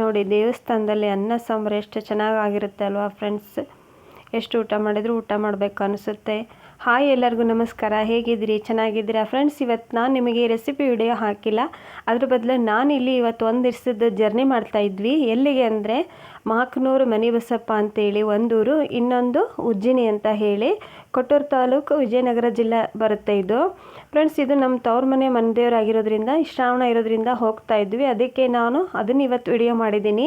ನೋಡಿ, ದೇವಸ್ಥಾನದಲ್ಲಿ ಅನ್ನ ಸಾಂಬಾರು ಎಷ್ಟು ಚೆನ್ನಾಗಾಗಿರುತ್ತೆ ಅಲ್ವಾ ಫ್ರೆಂಡ್ಸ್ ಎಷ್ಟು ಊಟ ಮಾಡಿದರೂ ಊಟ ಮಾಡಬೇಕು ಅನಿಸುತ್ತೆ. ಹಾಯ್ ಎಲ್ಲರಿಗೂ ನಮಸ್ಕಾರ. ಹೇಗಿದ್ದೀರಿ? ಚೆನ್ನಾಗಿದ್ದೀರಾ? ಫ್ರೆಂಡ್ಸ್ ಇವತ್ತು ನಾನು ನಿಮಗೆ ರೆಸಿಪಿ ವಿಡಿಯೋ ಹಾಕಿಲ್ಲ. ಅದ್ರ ಬದಲು ನಾನು ಇಲ್ಲಿ ಇವತ್ತು ಒಂದು ದಿವಸದ ಜರ್ನಿ ಮಾಡ್ತಾ ಇದ್ವಿ. ಎಲ್ಲಿಗೆ ಅಂದರೆ, ಮಾಕ್ನೂರು ಮನಿ ಬಸಪ್ಪ ಅಂತೇಳಿ ಒಂದೂರು, ಇನ್ನೊಂದು ಉಜ್ಜಿನಿ ಅಂತ ಹೇಳಿ ಕೊಟ್ಟೂರು ತಾಲೂಕು ವಿಜಯನಗರ ಜಿಲ್ಲೆ ಬರುತ್ತೆ ಇದು. ಫ್ರೆಂಡ್ಸ್ ಇದು ನಮ್ಮ ತವ್ರ ಮನೆ ಮನೆದೇವರಾಗಿರೋದ್ರಿಂದ ಶ್ರಾವಣ ಇರೋದ್ರಿಂದ ಹೋಗ್ತಾ ಇದ್ವಿ. ಅದಕ್ಕೆ ನಾನು ಅದನ್ನ ಇವತ್ತು ವಿಡಿಯೋ ಮಾಡಿದ್ದೀನಿ.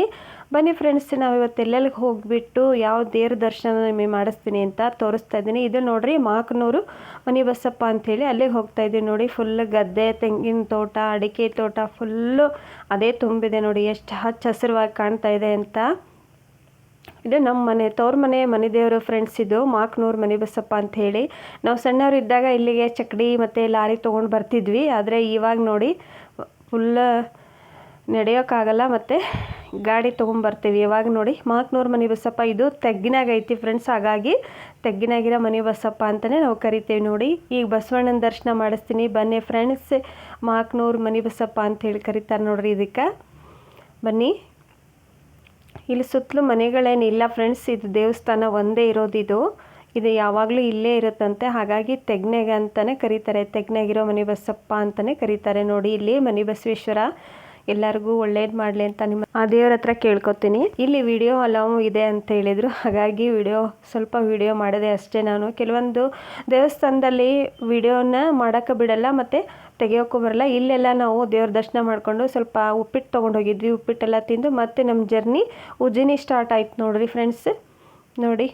ಬನ್ನಿ ಫ್ರೆಂಡ್ಸ್ ನಾವು ಇವತ್ತು ಎಲ್ಲೆಲ್ಲಿಗೆ ಹೋಗಿಬಿಟ್ಟು, ಯಾವ ದೇವ್ರ ದರ್ಶನ ನಿಮಗೆ ಮಾಡಿಸ್ತೀನಿ ಅಂತ ತೋರಿಸ್ತಾ ಇದ್ದೀನಿ. ಇದು ನೋಡ್ರಿ ಮಾಕನೂರು ಮನಿ ಬಸಪ್ಪ ಅಂಥೇಳಿ ಅಲ್ಲಿಗೆ ಹೋಗ್ತಾ ಇದ್ದೀವಿ ನೋಡಿ. ಫುಲ್ ಗದ್ದೆ, ತೆಂಗಿನ ತೋಟ, ಅಡಿಕೆ ತೋಟ ಫುಲ್ಲು ಅದೇ ತುಂಬಿದೆ ನೋಡಿ. ಎಷ್ಟು ಹಚ್ಚ ಹಸಿರುವಾಗಿ ಕಾಣ್ತಾ ಇದೆ ಅಂತ. ಇದು ನಮ್ಮ ಮನೆ, ತವ್ರ ಮನೆ ಮನೆ ದೇವರು ಫ್ರೆಂಡ್ಸ್ ಇದು ಮಾಕ್ನೂರು ಮನೆ ಬಸಪ್ಪ ಅಂತ ಹೇಳಿ. ನಾವು ಸಣ್ಣವರು ಇದ್ದಾಗ ಇಲ್ಲಿಗೆ ಚಕ್ಕಡಿ ಮತ್ತು ಲಾರಿ ತೊಗೊಂಡು ಬರ್ತಿದ್ವಿ. ಆದರೆ ಇವಾಗ ನೋಡಿ ಫುಲ್ಲ ನಡೆಯೋಕ್ಕಾಗಲ್ಲ ಮತ್ತು ಗಾಡಿ ತೊಗೊಂಬರ್ತೀವಿ ಇವಾಗ ನೋಡಿ ಮಾಕ್ನೂರು ಮನೆ ಬಸಪ್ಪ ಇದು ತೆಗ್ಗಿನಾಗ ಐತಿ ಫ್ರೆಂಡ್ಸ್ ಹಾಗಾಗಿ ತೆಗ್ಗಿನಾಗಿರೋ ಮನೆ ಬಸಪ್ಪ ಅಂತಲೇ ನಾವು ಕರಿತೇವೆ ನೋಡಿ. ಈಗ ಬಸವಣ್ಣನ ದರ್ಶನ ಮಾಡಿಸ್ತೀನಿ. ಬನ್ನಿ ಫ್ರೆಂಡ್ಸ್ ಮಾಕ್ನೂರು ಮನೆ ಬಸಪ್ಪ ಅಂತ ಹೇಳಿ ಕರೀತಾರೆ ನೋಡ್ರಿ ಇದಕ್ಕೆ. ಬನ್ನಿ. ಇಲ್ಲಿ ಸುತ್ತಲೂ ಮನೆಗಳೇನಿಲ್ಲ ಫ್ರೆಂಡ್ಸ್ ಇದು ದೇವಸ್ಥಾನ ಒಂದೇ ಇರೋದಿದು. ಇದು ಯಾವಾಗಲೂ ಇಲ್ಲೇ ಇರುತ್ತಂತೆ. ಹಾಗಾಗಿ ತೆಗ್ನೆಗೆ ಅಂತಲೇ ಕರೀತಾರೆ. ತೆಗ್ನೆಗಿರೋ ಮನೆ ಬಸಪ್ಪ ಅಂತಲೇ ಕರೀತಾರೆ. ನೋಡಿ, ಇಲ್ಲಿ ಮನೆ ಬಸವೇಶ್ವರ. ಎಲ್ಲರಿಗೂ ಒಳ್ಳೇದು ಮಾಡಲಿ ಅಂತ ನಿಮ್ಮ ಆ ದೇವ್ರ ಹತ್ರ ಕೇಳ್ಕೊತೀನಿ. ಇಲ್ಲಿ ವಿಡಿಯೋ ಅಲಾವ್ ಇದೆ ಅಂತ ಹೇಳಿದರು. ಹಾಗಾಗಿ ವಿಡಿಯೋ ಸ್ವಲ್ಪ ವಿಡಿಯೋ ಮಾಡಿದೆ ಅಷ್ಟೇ ನಾನು. ಕೆಲವೊಂದು ದೇವಸ್ಥಾನದಲ್ಲಿ ವಿಡಿಯೋನ ಮಾಡೋಕ್ಕೆ ಬಿಡಲ್ಲ, ಮತ್ತು ತೆಗೆಯೋಕ್ಕೂ ಬರಲ್ಲ. ಇಲ್ಲೆಲ್ಲ ನಾವು ದೇವ್ರ ದರ್ಶನ ಮಾಡಿಕೊಂಡು ಸ್ವಲ್ಪ ಉಪ್ಪಿಟ್ಟು ತೊಗೊಂಡೋಗಿದ್ವಿ ಉಪ್ಪಿಟ್ಟೆಲ್ಲ ತಿಂದು ಮತ್ತೆ ನಮ್ಮ ಜರ್ನಿ ಉಜ್ಜಿನಿ ಸ್ಟಾರ್ಟ್ ಆಯ್ತು ನೋಡಿರಿ ಫ್ರೆಂಡ್ಸ್ ನೋಡಿ,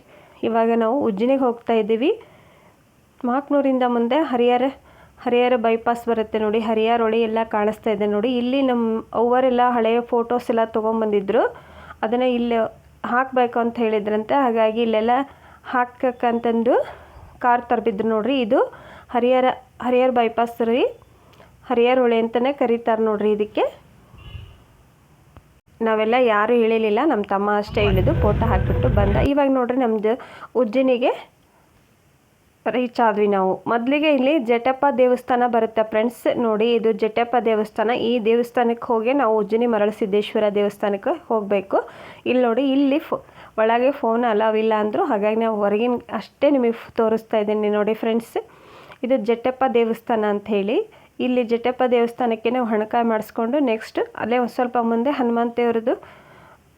ಇವಾಗ ನಾವು ಉಜ್ಜಿನಿಗೆ ಹೋಗ್ತಾ ಇದ್ದೀವಿ. ಮಾಕ್ನೂರಿಂದ ಮುಂದೆ ಹರಿಹರ ಹರಿಹರ ಬೈಪಾಸ್ ಬರುತ್ತೆ ನೋಡಿ. ಹರಿಹರ ಹೊಳೆ ಎಲ್ಲ ಕಾಣಿಸ್ತಾ ಇದೆ ನೋಡಿ. ಇಲ್ಲಿ ನಮ್ಮ ಅವರೆಲ್ಲ ಹಳೆಯ ಫೋಟೋಸ್ ಎಲ್ಲ ತೊಗೊಂಬಂದಿದ್ರು ಅದನ್ನು ಇಲ್ಲಿ ಹಾಕಬೇಕು ಅಂತ ಹೇಳಿದ್ರಂತೆ. ಹಾಗಾಗಿ ಇಲ್ಲೆಲ್ಲ ಹಾಕಕ್ಕಂತಂದು ಕಾರ್ ತರಬಿದ್ರು ನೋಡ್ರಿ. ಇದು ಹರಿಹರ ಹರಿಹರ ಬೈಪಾಸ್ ರೀ. ಹರಿಹರ ಹೊಳೆ ಅಂತಲೇ ಕರೀತಾರೆ ನೋಡ್ರಿ ಇದಕ್ಕೆ. ನಾವೆಲ್ಲ ಯಾರೂ ಹೇಳಿಲಿಲ್ಲ ನಮ್ಮ ತಮ್ಮ ಅಷ್ಟೇ ಇಳಿದು ಫೋಟೋ ಹಾಕಿಬಿಟ್ಟು ಬಂದ. ಇವಾಗ ನೋಡ್ರಿ ನಮ್ಮದು ಉಜ್ಜಿನಿಗೆ ರೀಚ್ ಆದ್ವಿ ನಾವು. ಮೊದಲಿಗೆ ಇಲ್ಲಿ ಜಟಪ್ಪ ದೇವಸ್ಥಾನ ಬರುತ್ತೆ ಫ್ರೆಂಡ್ಸ್ ನೋಡಿ, ಇದು ಜಟಪ್ಪ ದೇವಸ್ಥಾನ. ಈ ದೇವಸ್ಥಾನಕ್ಕೆ ಹೋಗಿ ನಾವು ಉಜ್ಜಿನಿ ಮರಳಸಿದ್ದೇಶ್ವರ ದೇವಸ್ಥಾನಕ್ಕೆ ಹೋಗಬೇಕು. ಇಲ್ಲಿ ನೋಡಿ, ಇಲ್ಲಿ ಫೋ, ಒಳಗೆ ಫೋನ್ ಅಲಾವ್ ಇಲ್ಲ ಅಂದರು ಹಾಗಾಗಿ ನಾವು ಹೊರಗಿನ ಅಷ್ಟೇ ನಿಮಗೆ ತೋರಿಸ್ತಾ ಇದ್ದೀನಿ ನೋಡಿ ಫ್ರೆಂಡ್ಸ್ ಇದು ಜಟಪ್ಪ ದೇವಸ್ಥಾನ ಅಂತ ಹೇಳಿ. ಇಲ್ಲಿ ಜಟಪ್ಪ ದೇವಸ್ಥಾನಕ್ಕೆ ನಾವು ಹಣಕಾಯಿ ಮಾಡಿಸ್ಕೊಂಡು ನೆಕ್ಸ್ಟ್ ಅಲ್ಲೇ ಒಂದು ಸ್ವಲ್ಪ ಮುಂದೆ ಹನುಮಂತ ದೇವ್ರದ್ದು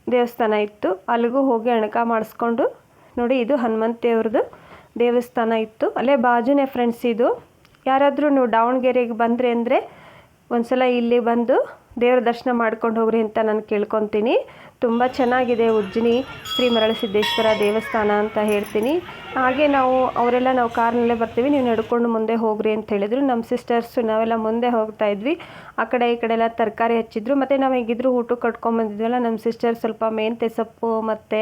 ದೇವಸ್ಥಾನ ಇತ್ತು. ಅಲ್ಲಿಗೂ ಹೋಗಿ ಹಣಕಾಯಿ ಮಾಡಿಸ್ಕೊಂಡು ನೋಡಿ, ಇದು ಹನುಮಂತ ದೇವ್ರದ್ದು ದೇವಸ್ಥಾನ ಇತ್ತು. ಅಲ್ಲೇ ಬಾಜುನೇ ಫ್ರೆಂಡ್ಸ್ ಇದು. ಯಾರಾದರೂ ನೀವು ದಾವಣಗೆರೆಗೆ ಬಂದರೆ ಅಂದರೆ ಒಂದ್ಸಲ ಇಲ್ಲಿ ಬಂದು ದೇವ್ರ ದರ್ಶನ ಮಾಡ್ಕೊಂಡು ಹೋಗ್ರಿ ಅಂತ ನಾನು ಕೇಳ್ಕೊತೀನಿ. ತುಂಬ ಚೆನ್ನಾಗಿದೆ ಉಜ್ಜಿನಿ ಶ್ರೀ ಮರಳಸಿದ್ದೇಶ್ವರ ದೇವಸ್ಥಾನ ಅಂತ ಹೇಳ್ತೀನಿ. ಹಾಗೆ ನಾವು ಅವರೆಲ್ಲ ನಾವು ಕಾರ್ನಲ್ಲೇ ಬರ್ತೀವಿ, ನೀವು ನಡ್ಕೊಂಡು ಮುಂದೆ ಹೋಗ್ರಿ ಅಂತ ಹೇಳಿದರು. ನಮ್ಮ ಸಿಸ್ಟರ್ಸು ನಾವೆಲ್ಲ ಮುಂದೆ ಹೋಗ್ತಾ ಇದ್ವಿ. ಆ ಕಡೆ ಈ ಕಡೆ ಎಲ್ಲ ತರಕಾರಿ ಹಚ್ಚಿದ್ರು. ಮತ್ತು ನಾವು ಹೇಗಿದ್ರು ಊಟಕ್ಕೆ ಕಟ್ಕೊಂಬಂದಿದ್ವಲ್ಲ ನಮ್ಮ ಸಿಸ್ಟರ್ ಸ್ವಲ್ಪ ಮೆಂತೆ ಸೊಪ್ಪು ಮತ್ತು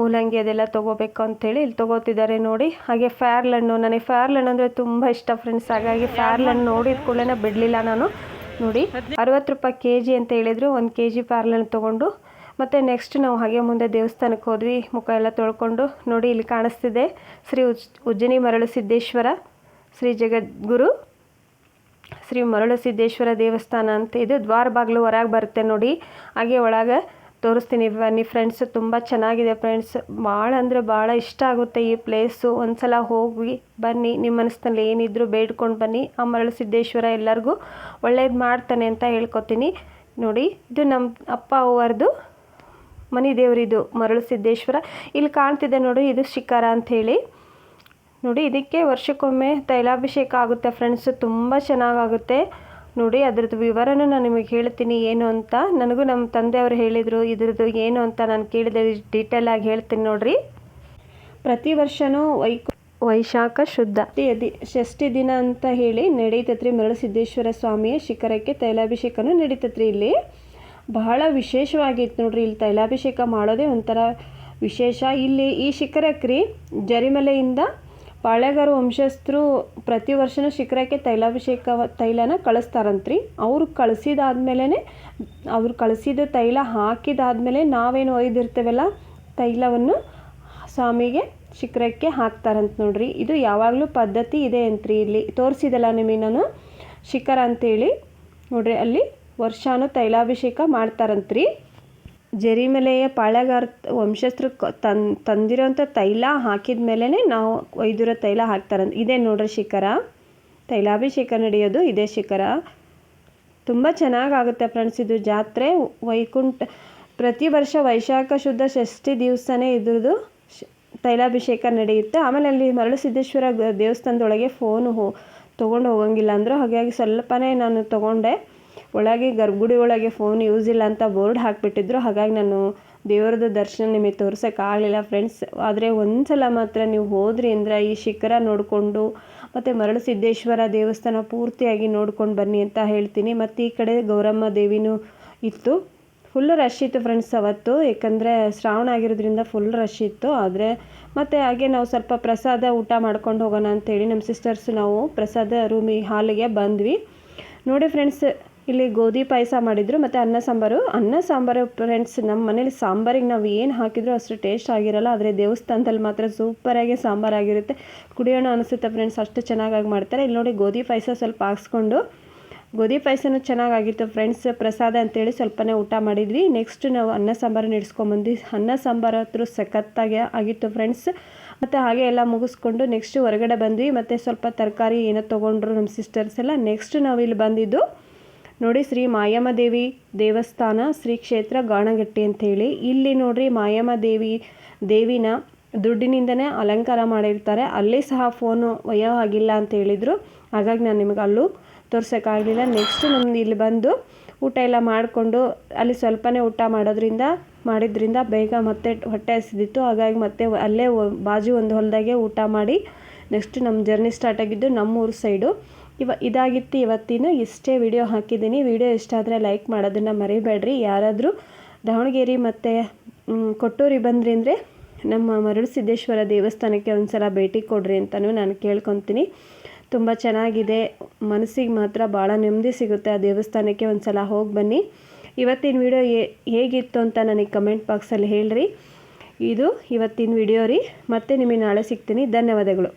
ಮೂಲಂಗಿ ಅದೆಲ್ಲ ತೊಗೋಬೇಕು ಅಂಥೇಳಿ ಇಲ್ಲಿ ತೊಗೋತಿದ್ದಾರೆ ನೋಡಿ. ಹಾಗೆ ಫ್ಯಾರ್ಲ್ ಹಣ್ಣು ನನಗೆ ಫ್ಯಾರ್ಲ್ ಹಣ್ಣು ಅಂದರೆ ತುಂಬ ಇಷ್ಟ ಫ್ರೆಂಡ್ಸ್. ಹಾಗಾಗಿ ಫ್ಯಾರ್ಲ್ ಹಣ್ಣು ನೋಡಿದ ಕೂಡಲೇ ಬಿಡಲಿಲ್ಲ ನಾನು. ನೋಡಿ. ಅರವತ್ತು ರೂಪಾಯಿ ಕೆ ಜಿ ಅಂತ ಹೇಳಿದ್ರು. ಒಂದು ಕೆ ಜಿ ಪಾರ್ಲರ್ ತೊಗೊಂಡು. ಮತ್ತು ನೆಕ್ಸ್ಟ್ ನಾವು ಹಾಗೆ ಮುಂದೆ ದೇವಸ್ಥಾನಕ್ಕೆ ಹೋದ್ವಿ. ಮುಖ ಎಲ್ಲ ತೊಳ್ಕೊಂಡು ನೋಡಿ ಇಲ್ಲಿ ಕಾಣಿಸ್ತಿದೆ. ಶ್ರೀ ಉಜ್, ಉಜ್ಜನಿ ಮರಳು ಸಿದ್ದೇಶ್ವರ, ಶ್ರೀ ಜಗದ್ಗುರು, ಶ್ರೀ ಮರಳು ಸಿದ್ದೇಶ್ವರ ದೇವಸ್ಥಾನ ಅಂತ. ಇದು ದ್ವಾರ ಬಾಗಿಲು ಹೊರಗೆ ಬರುತ್ತೆ ನೋಡಿ. ಹಾಗೆ ಒಳಗೆ ತೋರಿಸ್ತೀನಿ. ಬನ್ನಿ ಫ್ರೆಂಡ್ಸ್ ತುಂಬ ಚೆನ್ನಾಗಿದೆ ಫ್ರೆಂಡ್ಸ್ ಭಾಳ ಅಂದರೆ ಭಾಳ ಇಷ್ಟ ಆಗುತ್ತೆ ಈ ಪ್ಲೇಸು ಒಂದು ಸಲ ಹೋಗಿ ಬನ್ನಿ ನಿಮ್ಮ ಮನಸ್ಸಿನಲ್ಲಿ ಏನಿದ್ರು ಬೇಡ್ಕೊಂಡು ಬನ್ನಿ. ಆ ಮರಳು ಸಿದ್ದೇಶ್ವರ ಎಲ್ಲರಿಗೂ ಒಳ್ಳೇದು ಮಾಡ್ತಾನೆ ಅಂತ ಹೇಳ್ಕೊತೀನಿ. ನೋಡಿ, ಇದು ನಮ್ಮ ಅಪ್ಪ ಅವರದು ಮನೆ ದೇವರಿದು ಮರಳು ಸಿದ್ದೇಶ್ವರ. ಇಲ್ಲಿ ಕಾಣ್ತಿದೆ ನೋಡಿ, ಇದು ಶಿಖರ ಅಂಥೇಳಿ ನೋಡಿ, ಇದಕ್ಕೆ ವರ್ಷಕ್ಕೊಮ್ಮೆ ತೈಲಾಭಿಷೇಕ ಆಗುತ್ತೆ ಫ್ರೆಂಡ್ಸು ತುಂಬ ಚೆನ್ನಾಗಾಗುತ್ತೆ. ನೋಡಿ, ಅದರದ್ದು ವಿವರನೂ ನಾನು ನಿಮಗೆ ಹೇಳ್ತೀನಿ ಏನು ಅಂತ. ನನಗೂ ನಮ್ಮ ತಂದೆಯವರು ಹೇಳಿದರು, ಇದ್ರದ್ದು ಏನು ಅಂತ ನಾನು ಕೇಳಿದೆ ಡೀಟೇಲಾಗಿ ಹೇಳ್ತೀನಿ ನೋಡಿರಿ. ಪ್ರತಿ ವರ್ಷನೂ ವೈಕು ವೈಶಾಖ ಶುದ್ಧ. ಅದಿ, ಷಷ್ಠಿ ದಿನ ಅಂತ ಹೇಳಿ ನಡೀತತ್ರಿ ಮರಳಸಿದ್ದೇಶ್ವರ ಸ್ವಾಮಿಯ ಶಿಖರಕ್ಕೆ ತೈಲಾಭಿಷೇಕನೂ ನಡೀತತ್ರಿ ಇಲ್ಲಿ. ಬಹಳ ವಿಶೇಷವಾಗಿತ್ತು ನೋಡ್ರಿ, ಇಲ್ಲಿ ತೈಲಾಭಿಷೇಕ ಮಾಡೋದೇ ಒಂಥರ ವಿಶೇಷ. ಇಲ್ಲಿ ಈ ಶಿಖರಕ್ಕೆ ರೀ, ಜರಿಮಲೆಯಿಂದ ಪಾಳೆಗಾರ ವಂಶಸ್ಥರು ಪ್ರತಿ ವರ್ಷನೂ ಶಿಖರಕ್ಕೆ ತೈಲಾಭಿಷೇಕ ತೈಲನ ಕಳಿಸ್ತಾರಂತ್ರಿ. ಅವ್ರು ಕಳಿಸಿದಾದ್ಮೇಲೆ ಅವ್ರು ಕಳಿಸಿದ ತೈಲ ಹಾಕಿದಾದ್ಮೇಲೆ ನಾವೇನು ಒಯ್ದಿರ್ತೇವಲ್ಲ, ತೈಲವನ್ನು ಸ್ವಾಮಿಗೆ ಶಿಖರಕ್ಕೆ ಹಾಕ್ತಾರಂತ ನೋಡ್ರಿ. ಇದು ಯಾವಾಗಲೂ ಪದ್ಧತಿ ಇದೆ ಅಂತ್ರಿ ಇಲ್ಲಿ. ತೋರಿಸಿದಲ್ಲ ನಿಮಗೆ ನಾನು. ಶಿಖರ ಅಂತೇಳಿ ನೋಡ್ರಿ, ಅಲ್ಲಿ ವರ್ಷಾನು ತೈಲಾಭಿಷೇಕ ಮಾಡ್ತಾರಂತ್ರಿ. ಜರಿಮಲೆಯ ಪಾಳೆಗಾರ ವಂಶಸ್ಥರು ತನ್ ತಂದಿರೋಂಥ ತೈಲ ಹಾಕಿದ ಮೇಲೇ ನಾವು ಒಯ್ದಿರೋ ತೈಲ ಹಾಕ್ತಾರೆ ಇದೇ ನೋಡ್ರಿ ಶಿಖರ. ತೈಲಾಭಿಷೇಕ ನಡೆಯೋದು ಇದೇ ಶಿಖರ. ತುಂಬ ಚೆನ್ನಾಗಾಗುತ್ತೆ ಫ್ರೆಂಡ್ಸ್ ಇದು ಜಾತ್ರೆ. ವೈಕುಂಠ, ಪ್ರತಿ ವರ್ಷ ವೈಶಾಖ ಶುದ್ಧ ಷಷ್ಠಿ ದಿವಸನೇ ಇದ್ರದ್ದು ತೈಲಾಭಿಷೇಕ ನಡೆಯುತ್ತೆ. ಆಮೇಲೆ ಅಲ್ಲಿ ಮರಳು ಸಿದ್ದೇಶ್ವರ ದೇವಸ್ಥಾನದೊಳಗೆ ಫೋನು ಹೋ ತೊಗೊಂಡು ಹೋಗಂಗಿಲ್ಲ ಅಂದರು ಹಾಗಾಗಿ ಸ್ವಲ್ಪನೇ ನಾನು ತೊಗೊಂಡೆ. ಒಳಗೆ ಗರ್ಭಗುಡಿ ಒಳಗೆ ಫೋನ್ ಯೂಸ್ ಇಲ್ಲ ಅಂತ ಬೋರ್ಡ್ ಹಾಕಿಬಿಟ್ಟಿದ್ರು. ಹಾಗಾಗಿ ನಾನು ದೇವರದ ದರ್ಶನ ನಿಮಗೆ ತೋರ್ಸೋಕ್ಕಾಗಲಿಲ್ಲ ಫ್ರೆಂಡ್ಸ್ ಆದರೆ ಒಂದು ಸಲ ಮಾತ್ರ ನೀವು ಹೋದ್ರಿ ಅಂದ್ರೆ ಈ ಶಿಖರ ನೋಡಿಕೊಂಡು, ಮತ್ತು ಮರಳು ಸಿದ್ದೇಶ್ವರ ದೇವಸ್ಥಾನ ಪೂರ್ತಿಯಾಗಿ ನೋಡ್ಕೊಂಡು ಬನ್ನಿ ಅಂತ ಹೇಳ್ತೀನಿ. ಮತ್ತು ಈ ಕಡೆ ಗೌರಮ್ಮ ದೇವಿನೂ ಇತ್ತು. ಫುಲ್ ರಶ್ ಇತ್ತು ಫ್ರೆಂಡ್ಸ್ ಅವತ್ತು. ಏಕೆಂದರೆ ಶ್ರಾವಣ ಆಗಿರೋದ್ರಿಂದ ಫುಲ್ ರಶ್ ಇತ್ತು. ಆದರೆ ಮತ್ತು ಹಾಗೆ ನಾವು ಸ್ವಲ್ಪ ಪ್ರಸಾದ ಊಟ ಮಾಡ್ಕೊಂಡು ಹೋಗೋಣ ಅಂತೇಳಿ ನಮ್ಮ ಸಿಸ್ಟರ್ಸ್ ನಾವು ಪ್ರಸಾದ ರೂಮಿ ಹಾಲಿಗೆ ಬಂದ್ವಿ. ನೋಡಿ ಫ್ರೆಂಡ್ಸ್ ಇಲ್ಲಿ ಗೋಧಿ ಪಾಯಸ ಮಾಡಿದ್ರು, ಮತ್ತು ಅನ್ನ ಸಾಂಬಾರು. ಅನ್ನ ಸಾಂಬಾರು ಫ್ರೆಂಡ್ಸ್ ನಮ್ಮ ಮನೇಲಿ ಸಾಂಬಾರಿಗೆ ನಾವು ಏನು ಹಾಕಿದ್ರು ಅಷ್ಟು ಟೇಸ್ಟ್ ಆಗಿರಲ್ಲ, ಆದರೆ ದೇವಸ್ಥಾನದಲ್ಲಿ ಮಾತ್ರ ಸೂಪರಾಗಿ ಸಾಂಬಾರು ಆಗಿರುತ್ತೆ. ಕುಡಿಯೋಣ ಅನಿಸುತ್ತೆ ಫ್ರೆಂಡ್ಸ್ ಅಷ್ಟು ಚೆನ್ನಾಗಾಗಿ ಮಾಡ್ತಾರೆ. ಇಲ್ಲಿ ನೋಡಿ ಗೋಧಿ ಪಾಯಸ ಸ್ವಲ್ಪ ಹಾಕ್ಸ್ಕೊಂಡು, ಗೋಧಿ ಪಾಯಸನೂ ಚೆನ್ನಾಗಾಗಿತ್ತು ಫ್ರೆಂಡ್ಸ್ ಪ್ರಸಾದ ಅಂತೇಳಿ ಸ್ವಲ್ಪನೇ ಊಟ ಮಾಡಿದ್ವಿ. ನೆಕ್ಸ್ಟ್ ನಾವು ಅನ್ನ ಸಾಂಬಾರು ನಡೆಸ್ಕೊಂಬಂದ್ವಿ ಅನ್ನ ಸಾಂಬಾರು ಹತ್ರ ಸಖತ್ತಾಗಿ ಆಗಿತ್ತು ಫ್ರೆಂಡ್ಸ್ ಮತ್ತು ಹಾಗೆ ಎಲ್ಲ ಮುಗಿಸ್ಕೊಂಡು ನೆಕ್ಸ್ಟ್ ಹೊರಗಡೆ ಬಂದ್ವಿ. ಮತ್ತು ಸ್ವಲ್ಪ ತರಕಾರಿ ಏನೋ ತೊಗೊಂಡ್ರು ನಮ್ಮ ಸಿಸ್ಟರ್ಸ್ ಎಲ್ಲ. ನೆಕ್ಸ್ಟ್ ನಾವು ಇಲ್ಲಿ ಬಂದಿದ್ದು ನೋಡಿ ಶ್ರೀ ಮಾಯಮ್ಮದೇವಿ ದೇವಸ್ಥಾನ, ಶ್ರೀ ಕ್ಷೇತ್ರ ಗಾಣಗಟ್ಟಿ ಅಂಥೇಳಿ ಇಲ್ಲಿ ನೋಡಿರಿ ಮಾಯಮ್ಮದೇವಿ ದೇವಿನ ದುಡ್ಡಿನಿಂದನೇ ಅಲಂಕಾರ ಮಾಡಿರ್ತಾರೆ. ಅಲ್ಲಿ ಸಹ ಫೋನು ಒಯ್ಯೋ ಆಗಿಲ್ಲ ಅಂತ ಹೇಳಿದರು ಹಾಗಾಗಿ ನಾನು ನಿಮಗೆ ಅಲ್ಲೂ ತೋರ್ಸೋಕ್ಕಾಗಲಿಲ್ಲ ನೆಕ್ಸ್ಟ್ ನಮ್ದು ಇಲ್ಲಿ ಬಂದು ಊಟ ಎಲ್ಲ ಮಾಡಿಕೊಂಡು ಅಲ್ಲಿ ಸ್ವಲ್ಪನೇ ಊಟ ಮಾಡೋದ್ರಿಂದ, ಮಾಡಿದ್ರಿಂದ ಬೇಗ ಮತ್ತೆ ಹೊಟ್ಟೆ ಹಸಿದಿತ್ತು. ಹಾಗಾಗಿ ಮತ್ತೆ ಅಲ್ಲೇ ಬಾಜು ಒಂದು ಹೊಲದಾಗೆ ಊಟ ಮಾಡಿ ನೆಕ್ಸ್ಟ್ ನಮ್ಮ ಜರ್ನಿ ಸ್ಟಾರ್ಟ್ ಆಗಿದ್ದು ನಮ್ಮೂರು ಸೈಡು ಇವ ಇದಾಗಿತ್ತು ಇವತ್ತಿನ, ಇಷ್ಟೇ ವಿಡಿಯೋ ಹಾಕಿದ್ದೀನಿ. ವಿಡಿಯೋ ಇಷ್ಟ ಆದರೆ ಲೈಕ್ ಮಾಡೋದನ್ನು ಮರಿಬೇಡ್ರಿ. ಯಾರಾದರೂ ದಾವಣಗೆರೆ ಮತ್ತು ಕೊಟ್ಟೂರಿ ಬಂದ್ರಿ ಅಂದರೆ ನಮ್ಮ ಮರಳು ಸಿದ್ದೇಶ್ವರ ದೇವಸ್ಥಾನಕ್ಕೆ ಒಂದು ಸಲ ಭೇಟಿ ಕೊಡ್ರಿ ಅಂತಲೂ ನಾನು ಕೇಳ್ಕೊತೀನಿ. ತುಂಬ ಚೆನ್ನಾಗಿದೆ. ಮನಸ್ಸಿಗೆ ಮಾತ್ರ ಭಾಳ ನೆಮ್ಮದಿ ಸಿಗುತ್ತೆ ಆ ದೇವಸ್ಥಾನಕ್ಕೆ ಒಂದು ಸಲ ಹೋಗಿ ಬನ್ನಿ. ಇವತ್ತಿನ ವಿಡಿಯೋ ಹೇಗಿತ್ತು ಅಂತ ನನಗೆ ಕಮೆಂಟ್ ಬಾಕ್ಸಲ್ಲಿ ಹೇಳ್ರಿ. ಇದು ಇವತ್ತಿನ ವಿಡಿಯೋ ರೀ. ಮತ್ತೆ ನಿಮಗೆ ನಾಳೆ ಸಿಗ್ತೀನಿ. ಧನ್ಯವಾದಗಳು.